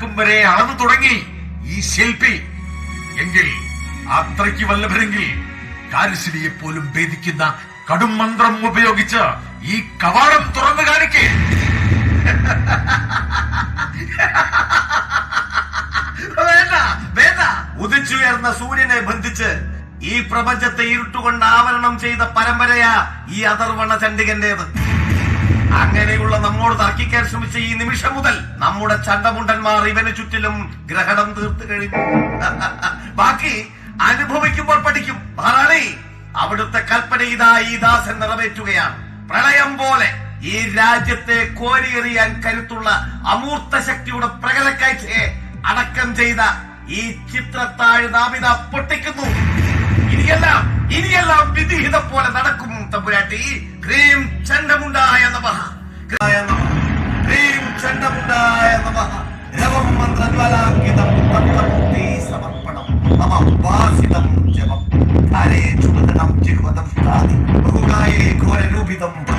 നടക്കും വരെ അളന്നു തുടങ്ങി ഈ ശില്പി. എങ്കിൽ അത്രയ്ക്ക് വല്ലഭരെങ്കിൽ കാരിശിലിയെ പോലും ഭേദിക്കുന്ന കടും മന്ത്രം ഉപയോഗിച്ച് ഈ കവാടം തുറന്നു കാണിക്കേ. ഉദിച്ചുയർന്ന സൂര്യനെ ബന്ധിച്ച് ഈ പ്രപഞ്ചത്തെ ഇരുട്ടുകൊണ്ട് ആവരണം ചെയ്ത പരമ്പരയാ ഈ അഥർവണ ചണ്ഡികന്റേത്. അങ്ങനെയുള്ള നമ്മോട് തർക്കിക്കാൻ ശ്രമിച്ച ഈ നിമിഷം മുതൽ നമ്മുടെ ചണ്ടമുണ്ടന്മാർ ഇവന് ചുറ്റിലും ഗ്രഹണം തീർത്തു കഴിഞ്ഞു. ബാക്കി അനുഭവിക്കുമ്പോൾ പഠിക്കും. മഹാറാണി അവിടുത്തെ കൽപ്പന ഇതാ ഈ ദാസൻ നിറവേറ്റുകയാണ്. പ്രളയം പോലെ ഈ രാജ്യത്തെ കോരിയെറിയാൻ കരുത്തുള്ള അമൂർത്ത ശക്തിയുടെ പ്രകടക്കാഴ്ചയെ അടക്കം ചെയ്ത ഈ ചിത്രത്താഴ് നാം ഇതാ പൊട്ടിക്കുന്നു. ഇനിയെല്ലാം ഇനിയെല്ലാം വിധിഹിത പോലെ നടക്കും തമ്പുരാട്ടി. ക്രീം ചണ്ടമുണ്ടായ നമഃ. ക്രായ നമഃ. ക്രീം ചണ്ടമുണ്ടായ നമഃ. രവം മന്ത്രജ്വലാങ്കിതം തത്വമൂർത്തി സമർപ്പണം. മമ വാസിതം ജപം. ധാരേ ചുമതനം ജിഹ്വതം സ്ഥാതി ബഹുകായേ ഘോരരൂപിതം